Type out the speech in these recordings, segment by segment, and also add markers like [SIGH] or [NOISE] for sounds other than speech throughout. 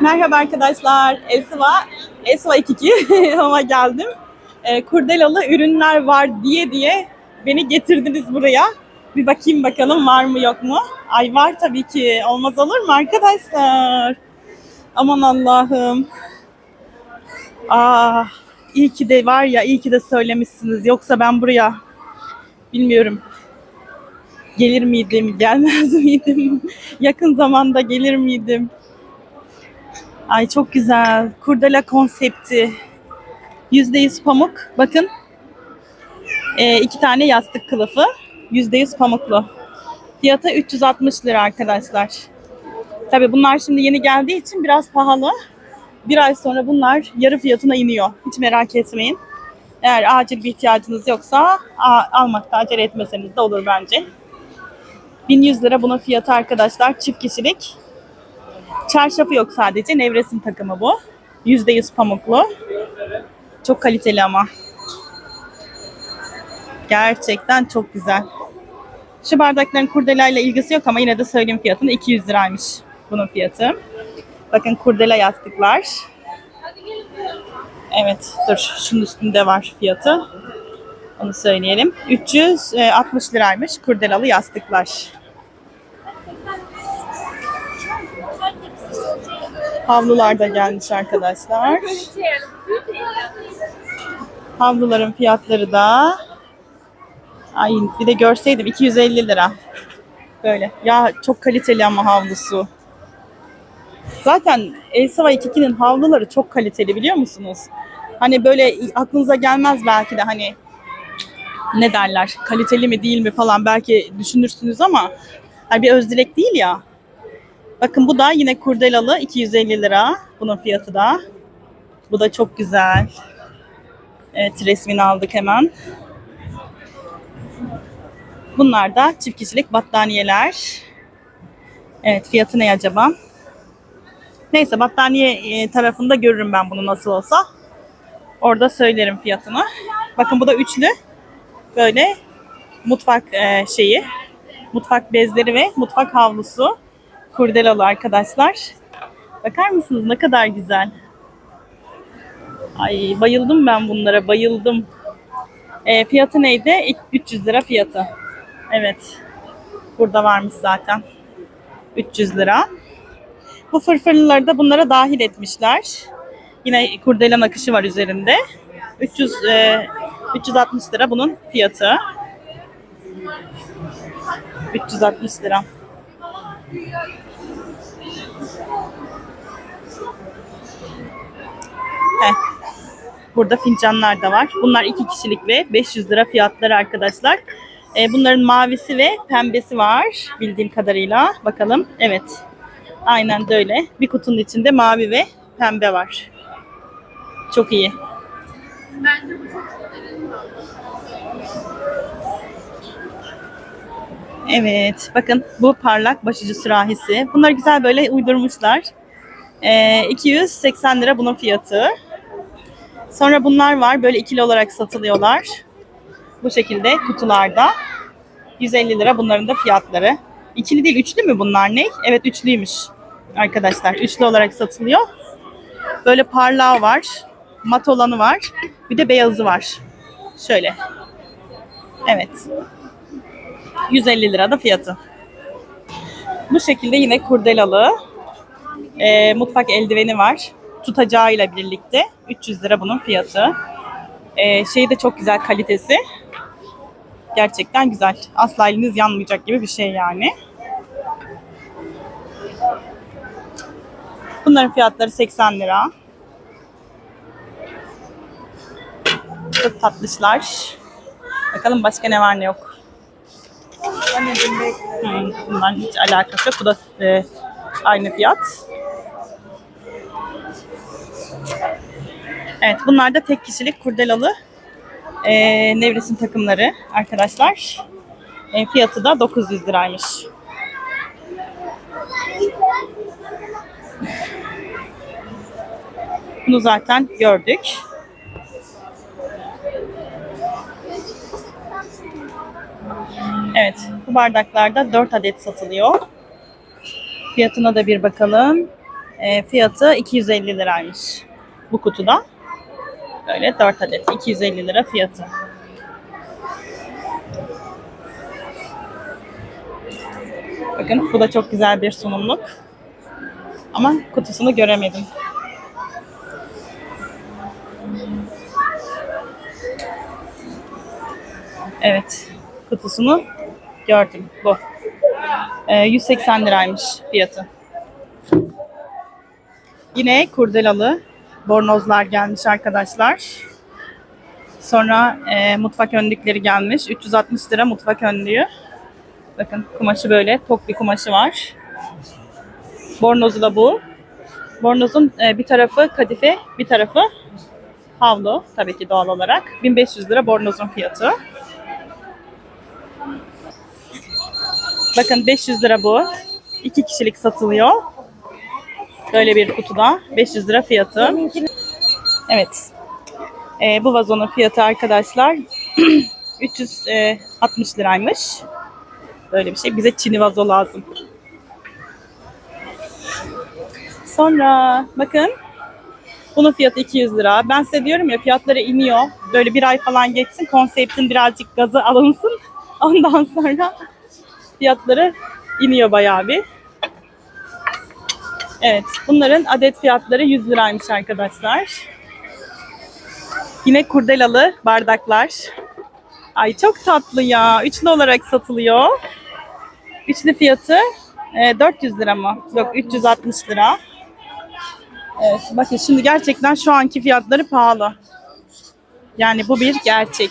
Merhaba arkadaşlar. Esva, Esva 22 ama geldim. Ee, kurdelalı ürünler var diye diye beni getirdiniz buraya. Bir bakayım bakalım var mı yok mu? Ay var tabii ki. Olmaz olur mu arkadaşlar? Aman Allah'ım. Ah, iyi ki de var ya, iyi ki de söylemişsiniz. Yoksa ben buraya bilmiyorum gelir miydim, gelmez [LAUGHS] miydim? Yakın zamanda gelir miydim? Ay çok güzel. Kurdela konsepti. %100 pamuk. Bakın. Ee, iki tane yastık kılıfı. %100 pamuklu. Fiyatı 360 lira arkadaşlar. Tabi bunlar şimdi yeni geldiği için biraz pahalı. Bir ay sonra bunlar yarı fiyatına iniyor. Hiç merak etmeyin. Eğer acil bir ihtiyacınız yoksa almakta acele etmeseniz de olur bence. 1100 lira bunun fiyatı arkadaşlar. Çift kişilik. Çarşafı yok sadece. Nevresim takımı bu. %100 pamuklu. Çok kaliteli ama. Gerçekten çok güzel. Şu bardakların kurdelayla ilgisi yok ama yine de söyleyeyim fiyatını 200 liraymış bunun fiyatı. Bakın kurdela yastıklar. Evet dur şunun üstünde var fiyatı. Onu söyleyelim. 360 liraymış kurdelalı yastıklar. Havlular da gelmiş arkadaşlar. Havluların fiyatları da ay bir de görseydim 250 lira. Böyle. Ya çok kaliteli ama havlusu. Zaten Elsava 22'nin havluları çok kaliteli biliyor musunuz? Hani böyle aklınıza gelmez belki de hani ne derler kaliteli mi değil mi falan belki düşünürsünüz ama hani bir özdilek değil ya. Bakın bu da yine kurdelalı 250 lira. Bunun fiyatı da. Bu da çok güzel. Evet resmini aldık hemen. Bunlar da çift kişilik battaniyeler. Evet fiyatı ne acaba? Neyse battaniye e, tarafında görürüm ben bunu nasıl olsa. Orada söylerim fiyatını. Bakın bu da üçlü. Böyle mutfak e, şeyi. Mutfak bezleri ve mutfak havlusu. Kurdelalı arkadaşlar. Bakar mısınız ne kadar güzel. Ay bayıldım ben bunlara bayıldım. E, fiyatı neydi? İlk 300 lira fiyatı. Evet. Burada varmış zaten. 300 lira. Bu fırfırlıları da bunlara dahil etmişler. Yine kurdele nakışı var üzerinde. 300 e, 360 lira bunun fiyatı. 360 lira. Heh. Burada fincanlar da var. Bunlar iki kişilik ve 500 lira fiyatları arkadaşlar. Ee, bunların mavisi ve pembesi var bildiğim kadarıyla. Bakalım. Evet. Aynen de öyle. Bir kutunun içinde mavi ve pembe var. Çok iyi. Evet. Bakın bu parlak başucu sürahisi. Bunlar güzel böyle uydurmuşlar. Ee, 280 lira bunun fiyatı. Sonra bunlar var. Böyle ikili olarak satılıyorlar. Bu şekilde kutularda. 150 lira bunların da fiyatları. İkili değil, üçlü mü bunlar ne? Evet üçlüymüş arkadaşlar. Üçlü olarak satılıyor. Böyle parlağı var. Mat olanı var. Bir de beyazı var. Şöyle. Evet. 150 lira da fiyatı. Bu şekilde yine kurdelalı e, mutfak eldiveni var. Tutacağıyla birlikte 300 lira bunun fiyatı. E, şeyi de çok güzel kalitesi. Gerçekten güzel. Asla eliniz yanmayacak gibi bir şey yani. Bunların fiyatları 80 lira. Çok tatlışlar. Bakalım başka ne var ne yok. Bundan hiç alakası yok. Bu da e, aynı fiyat. Evet bunlar da tek kişilik kurdelalı e, nevresim takımları arkadaşlar. E, fiyatı da 900 liraymış. Bunu zaten gördük. Evet, bu bardaklarda 4 adet satılıyor. Fiyatına da bir bakalım. e, fiyatı 250 liraymış bu kutuda. Böyle 4 adet 250 lira fiyatı. Bakın bu da çok güzel bir sunumluk. Ama kutusunu göremedim. Evet. Kutusunu gördüm. Bu. Ee, 180 liraymış fiyatı. Yine kurdelalı bornozlar gelmiş arkadaşlar. Sonra e, mutfak önlükleri gelmiş. 360 lira mutfak önlüğü. Bakın kumaşı böyle. Tok bir kumaşı var. Bornozu da bu. Bornozun e, bir tarafı kadife, bir tarafı havlu. Tabii ki doğal olarak. 1500 lira bornozun fiyatı. Bakın 500 lira bu. İki kişilik satılıyor. Böyle bir kutuda. 500 lira fiyatı. Evet. Ee, bu vazonun fiyatı arkadaşlar [CLEARS THROAT] 360 liraymış. Böyle bir şey. Bize çini vazo lazım. Sonra bakın bunun fiyatı 200 lira. Ben size diyorum ya fiyatları iniyor. Böyle bir ay falan geçsin. Konseptin birazcık gazı alınsın. [LAUGHS] Ondan sonra fiyatları iniyor bayağı bir. Evet. Bunların adet fiyatları 100 liraymış arkadaşlar. Yine kurdelalı bardaklar. Ay çok tatlı ya. Üçlü olarak satılıyor. Üçlü fiyatı e, 400 lira mı? Yok 360 lira. Evet bakın şimdi gerçekten şu anki fiyatları pahalı. Yani bu bir gerçek.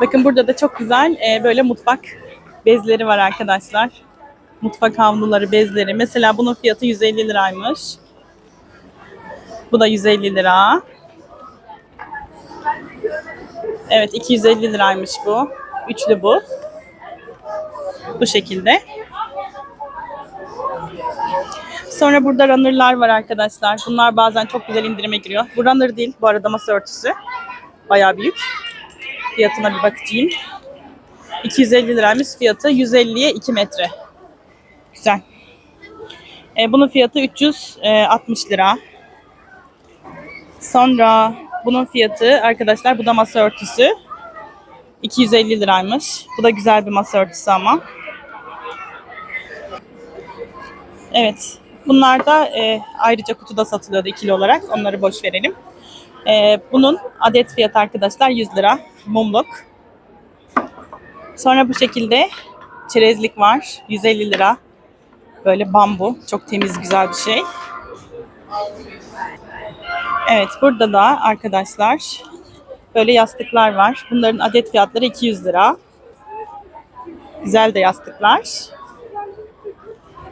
Bakın burada da çok güzel e, böyle mutfak bezleri var arkadaşlar. Mutfak havluları, bezleri. Mesela bunun fiyatı 150 liraymış. Bu da 150 lira. Evet 250 liraymış bu. Üçlü bu. Bu şekilde. Sonra burada runner'lar var arkadaşlar. Bunlar bazen çok güzel indirime giriyor. Bu runner değil bu arada masa örtüsü. Bayağı büyük. Fiyatına bir bakayım. 250 liraymış fiyatı. 150'ye 2 metre. Güzel. E, bunun fiyatı 360 lira. Sonra bunun fiyatı arkadaşlar bu da masa örtüsü. 250 liraymış. Bu da güzel bir masa örtüsü ama. Evet. Bunlar da e, ayrıca kutuda satılıyordu ikili olarak. Onları boş verelim. E, bunun adet fiyatı arkadaşlar 100 lira. Mumluk. Sonra bu şekilde çerezlik var. 150 lira. Böyle bambu. Çok temiz güzel bir şey. Evet burada da arkadaşlar böyle yastıklar var. Bunların adet fiyatları 200 lira. Güzel de yastıklar.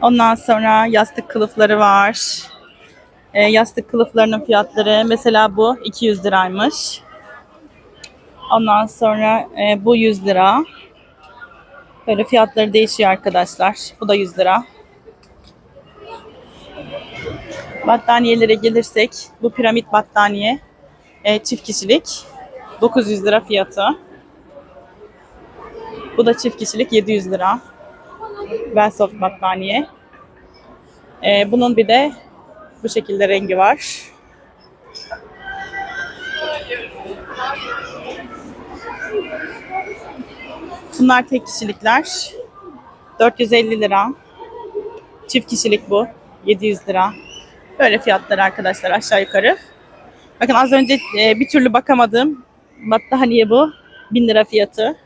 Ondan sonra yastık kılıfları var. E, yastık kılıflarının fiyatları mesela bu 200 liraymış. Ondan sonra e, bu 100 lira. Böyle fiyatları değişiyor arkadaşlar. Bu da 100 lira. Battaniyelere gelirsek bu piramit battaniye e, çift kişilik 900 lira fiyatı. Bu da çift kişilik 700 lira. Velsoft battaniye. E, bunun bir de bu şekilde rengi var. Bunlar tek kişilikler. 450 lira. Çift kişilik bu. 700 lira. Böyle fiyatlar arkadaşlar aşağı yukarı. Bakın az önce e, bir türlü bakamadım. Battaniye bu. 1000 lira fiyatı.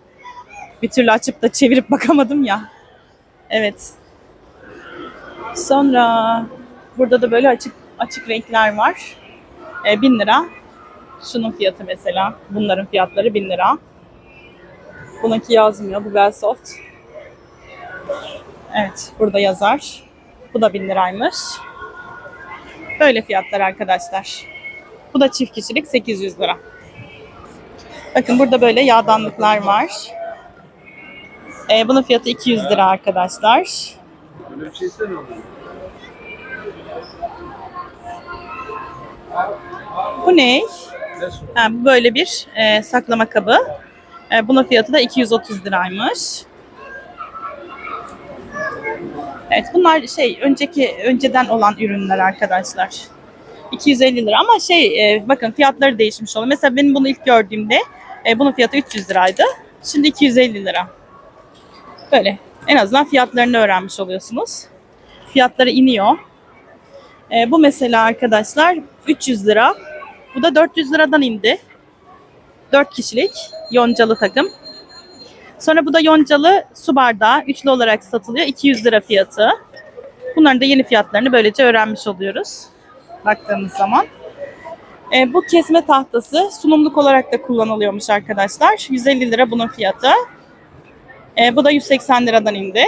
Bir türlü açıp da çevirip [LAUGHS] bakamadım ya. Evet. Sonra burada da böyle açık açık renkler var. E, 1000 lira. Şunun fiyatı mesela. Bunların fiyatları 1000 lira. Bununki yazmıyor. Bu Velsoft. Evet. Burada yazar. Bu da 1000 liraymış. Böyle fiyatlar arkadaşlar. Bu da çift kişilik 800 lira. Bakın burada böyle yağdanlıklar var. Ee, bunun fiyatı 200 lira arkadaşlar. Böyle bir şey. Bu ne? Ha, böyle bir e, saklama kabı. E, bunun fiyatı da 230 liraymış. Evet bunlar şey önceki önceden olan ürünler arkadaşlar. 250 lira ama şey e, bakın fiyatları değişmiş oluyor. Mesela benim bunu ilk gördüğümde e, bunun fiyatı 300 liraydı. Şimdi 250 lira. Böyle en azından fiyatlarını öğrenmiş oluyorsunuz. Fiyatları iniyor. E, bu mesela arkadaşlar 300 lira. Bu da 400 liradan indi. 4 kişilik yoncalı takım. Sonra bu da yoncalı su bardağı üçlü olarak satılıyor. 200 lira fiyatı. Bunların da yeni fiyatlarını böylece öğrenmiş oluyoruz. Baktığımız zaman. E, bu kesme tahtası sunumluk olarak da kullanılıyormuş arkadaşlar. 150 lira bunun fiyatı. E, bu da 180 liradan indi.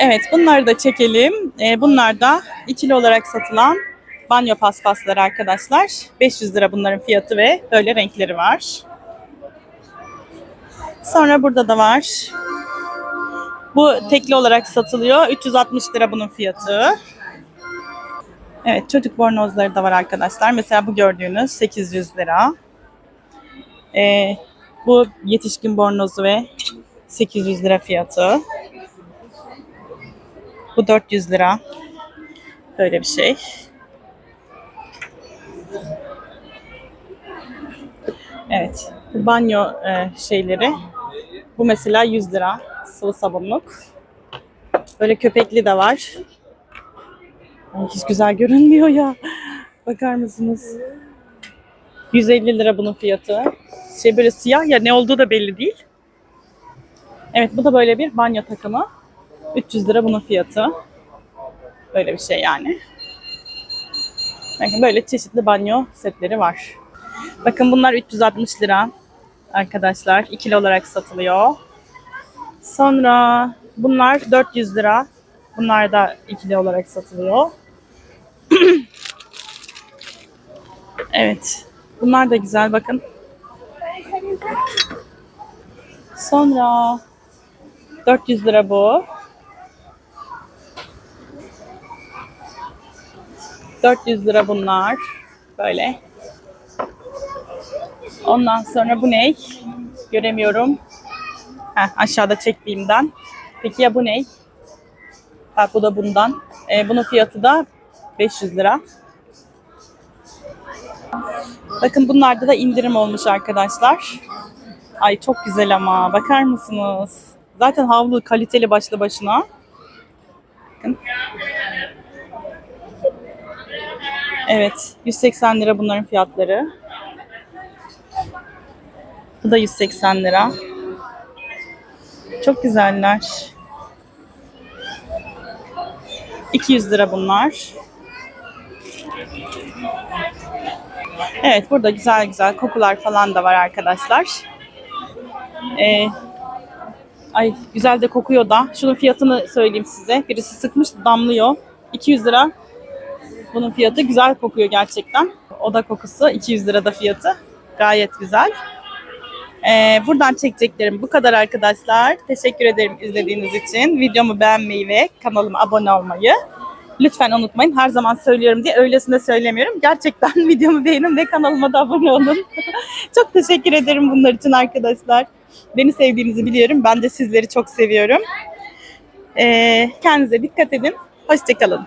Evet bunları da çekelim. E, bunlar da ikili olarak satılan banyo paspasları arkadaşlar. 500 lira bunların fiyatı ve böyle renkleri var. Sonra burada da var. Bu tekli olarak satılıyor. 360 lira bunun fiyatı. Evet çocuk bornozları da var arkadaşlar. Mesela bu gördüğünüz 800 lira. Ee, bu yetişkin bornozu ve 800 lira fiyatı. Bu 400 lira. Böyle bir şey. Evet. Banyo e, şeyleri. Bu mesela 100 lira sıvı sabunluk. Böyle köpekli de var. Ay, hiç güzel görünmüyor ya. Bakar mısınız? 150 lira bunun fiyatı. Şey böyle siyah ya ne olduğu da belli değil. Evet bu da böyle bir banyo takımı. 300 lira bunun fiyatı. Böyle bir şey yani. Bakın böyle çeşitli banyo setleri var. Bakın bunlar 360 lira arkadaşlar. ikili olarak satılıyor. Sonra bunlar 400 lira. Bunlar da ikili olarak satılıyor. [CLEARS THROAT] evet. Bunlar da güzel bakın. Sonra 400 lira bu. 400 lira bunlar. Böyle. Ondan sonra bu ne? Göremiyorum. Heh, aşağıda çektiğimden. Peki ya bu ne? Ha, bu da bundan. Ee, bunun fiyatı da 500 lira. Bakın bunlarda da indirim olmuş arkadaşlar. Ay çok güzel ama bakar mısınız? Zaten havlu kaliteli başlı başına. Bakın. Evet 180 lira bunların fiyatları. Bu da 180 lira. Çok güzeller. 200 lira bunlar. Evet burada güzel güzel kokular falan da var arkadaşlar. Ee, ay güzel de kokuyor da. Şunun fiyatını söyleyeyim size. Birisi sıkmış damlıyor. 200 lira. Bunun fiyatı güzel kokuyor gerçekten. Oda kokusu 200 lira da fiyatı. Gayet güzel. Ee, buradan çekeceklerim bu kadar arkadaşlar. Teşekkür ederim izlediğiniz için. Videomu beğenmeyi ve kanalıma abone olmayı lütfen unutmayın. Her zaman söylüyorum diye öylesine söylemiyorum. Gerçekten [LAUGHS] videomu beğenin ve kanalıma da abone olun. [LAUGHS] çok teşekkür ederim bunlar için arkadaşlar. Beni sevdiğinizi biliyorum. Ben de sizleri çok seviyorum. Ee, kendinize dikkat edin. Hoşçakalın.